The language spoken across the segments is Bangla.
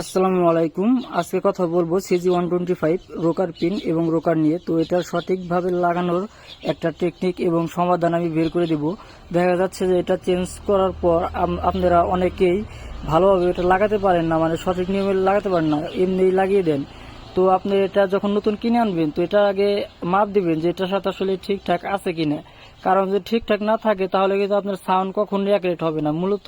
আসসালামু আলাইকুম। আজকে কথা বলব CG one twenty five rocker pin এবং রোকার নিয়ে। তো এটা সঠিকভাবে লাগানোর একটা টেকনিক এবং সমাধান আমি বের করে দেব। দেখা যাচ্ছে যে এটা চেঞ্জ করার পর আপনারা অনেকেই ভালোভাবে এটা লাগাতে পারেন না মানে সঠিক নিয়মে লাগাতে পারেন না, এমনি লাগিয়ে দেন। তো আপনি এটা যখন নতুন কিনে আনবেন, তো এটা আগে মাপ দিবেন যে এটার সাথে আসলে ঠিকঠাক আছে কিনা। কারণ যদি ঠিকঠাক না থাকে, তাহলে কিন্তু আপনার সাউন্ড কখনোই অ্যাকুরেট হবে না। মূলত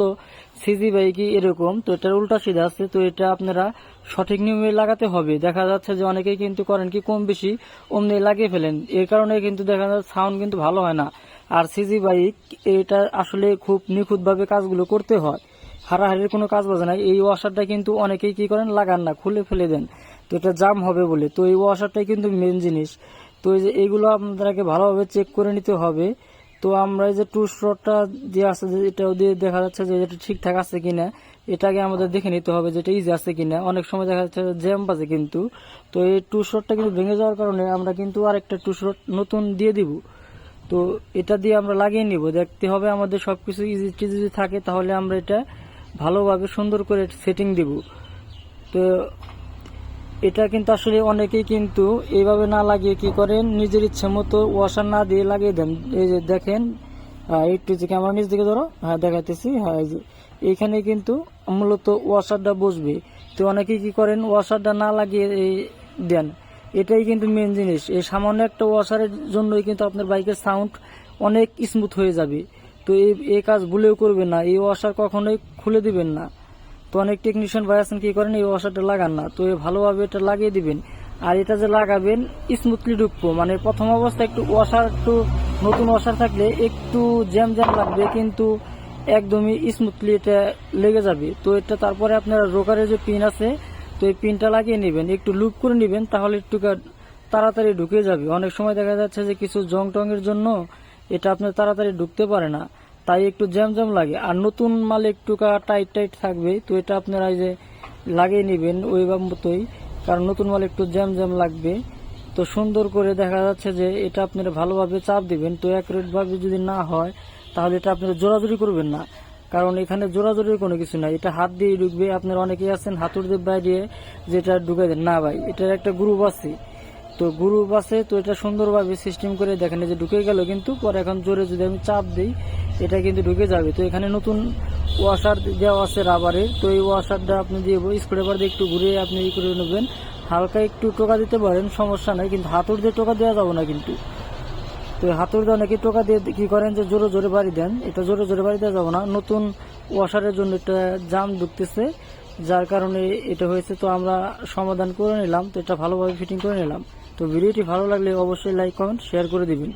সিজি বাইকই এরকম? তো এটার উল্টা সিধা আছে, তো এটা আপনারা সঠিক নিয়মে লাগাতে হবে। দেখা যাচ্ছে যে অনেকেই কিন্তু করেন কি কম বেশি অমনি লাগিয়ে ফেলেন। এর কারণে কিন্তু দেখা যাচ্ছে সাউন্ড কিন্তু ভালো হয় না। আর সিজি বাইক এটা আসলে খুব নিখুঁতভাবে কাজগুলো করতে হয়। হারাহারির কোনো কাজ বাজে না। এই ওয়াশারটা কিন্তু অনেকেই কি করেন, লাগান না, খুলে ফেলে দেন। তো এটা জাম হবে বলে। তো এই ওয়াশারটাই কিন্তু মেন জিনিস। তো এই যে এইগুলো আপনাদেরকে ভালোভাবে চেক করে নিতে হবে। তো আমরা এই যে টু স্ট্রটটা যে আছে, যে এটাও দিয়ে দেখা যাচ্ছে যে এটা ঠিকঠাক আছে কিনা এটাকে আমাদের দেখে নিতে হবে যে এটা ইজি আছে কিনা। অনেক সময় দেখা যাচ্ছে জ্যাম বাজে কিন্তু। তো এই টু স্ট্রটটা কিন্তু ভেঙে যাওয়ার কারণে আমরা কিন্তু আরেকটা টু স্ট্রট নতুন দিয়ে দিব। তো এটা দিয়ে আমরা লাগিয়ে নিব। দেখতে হবে আমাদের সব কিছু ইজি টিজি থাকে, তাহলে আমরা এটা ভালোভাবে সুন্দর করে সেটিং দিব। তো এটা কিন্তু আসলে অনেকেই কিন্তু এইভাবে না লাগিয়ে কি করেন? নিজের ইচ্ছে মতো ওয়াশার না দিয়ে লাগিয়ে দেন। এই যে দেখেন একটু যে ক্যামেরা নিচ দিকে ধরো। হ্যাঁ দেখাতেছি হ্যাঁ এইখানে কিন্তু মূলত ওয়াশারটা বসবে। তো অনেকেই কি করেন? ওয়াশারটা না লাগিয়ে দেন। এটাই কিন্তু মেন জিনিস। এই সামান্য একটা ওয়াশারের জন্যই কিন্তু আপনার বাইকের সাউন্ড অনেক স্মুথ হয়ে যাবে। তো এই এই কাজ ভুলেও করবেন না। এই ওয়াশার কখনোই খুলে দিবেন না। তো অনেক টেকনিশিয়ান ভাই আছেন, কি করেন, এই ওয়াশারটা লাগান না। তো ভালোভাবে এটা লাগিয়ে দিবেন। আর এটা যে লাগাবেন স্মুথলি ঢুকবো মানে প্রথম অবস্থায় একটু ওয়াশার একটু নতুন ওয়াশার থাকলে একটু জ্যাম জ্যাম লাগবে, কিন্তু একদমই স্মুথলি এটা লেগে যাবে। তো এটা তারপরে আপনার রোকারের যে পিন আছে, তো এই পিনটা লাগিয়ে নেবেন। একটু লুপ করে নেবেন, তাহলে একটু তাড়াতাড়ি ঢুকে যাবে। অনেক সময় দেখা যাচ্ছে যে কিছু জং টং এর জন্য এটা আপনার তাড়াতাড়ি ঢুকতে পারে না। তাই একটু জ্যাম জ্যাম লাগে। আর নতুন মাল একটু টাইট টাইট থাকবে, তো এটা আপনারা যে লাগিয়ে নেবেন ওই মতোই। কারণ নতুন মাল একটু জ্যাম জ্যাম লাগবে। তো সুন্দর করে দেখা যাচ্ছে যে এটা আপনারা ভালোভাবে চাপ দিবেন। তো অ্যাকুরেট ভাবে যদি না হয়, তাহলে এটা আপনারা জোরাজুরি করবেন না। কারণ এখানে জোরাজুরির কোনো কিছু নাই। এটা হাত দিয়ে ঢুকবে, আপনারা অনেকেই আছেন হাতুর দিয়ে বাইরে যেটা ঢুকে দেন। না ভাই, এটার একটা গ্রুপ আছে। তো গ্রুপ আছে, তো এটা সুন্দরভাবে সিস্টেম করে দেখেন যে ঢুকে গেল কিন্তু, পরে এখন জোরে যদি আমি চাপ দিই এটা কিন্তু ঢুকে যাবে। তো এখানে নতুন ওয়াশার দেওয়া আছে রাবারের তো এই ওয়াশারটা আপনি দিয়ে স্ক্রুড্রাইভার দিয়ে একটু ঘুরিয়ে আপনি ই করে নেবেন। হালকা একটু টোকা দিতে পারেন, সমস্যা নাই। কিন্তু হাতুড় দিয়ে টোকা দেওয়া যাবে না কিন্তু। তো হাতুড় দিয়ে অনেকে টোকা দিয়ে কি করেন যে জোরে জোরে বাড়ি দেন। এটা জোরে জোরে বাড়ি দেওয়া যাবে না। নতুন ওয়াশারের জন্য এটা জাম ঢুকতেছে যার কারণে এটা হয়েছে। তো আমরা সমাধান করে নিলাম। তো এটা ভালোভাবে ফিটিং করে নিলাম। তো ভিডিওটি ভালো লাগলে অবশ্যই লাইক কমেন্ট শেয়ার করে দিবেন।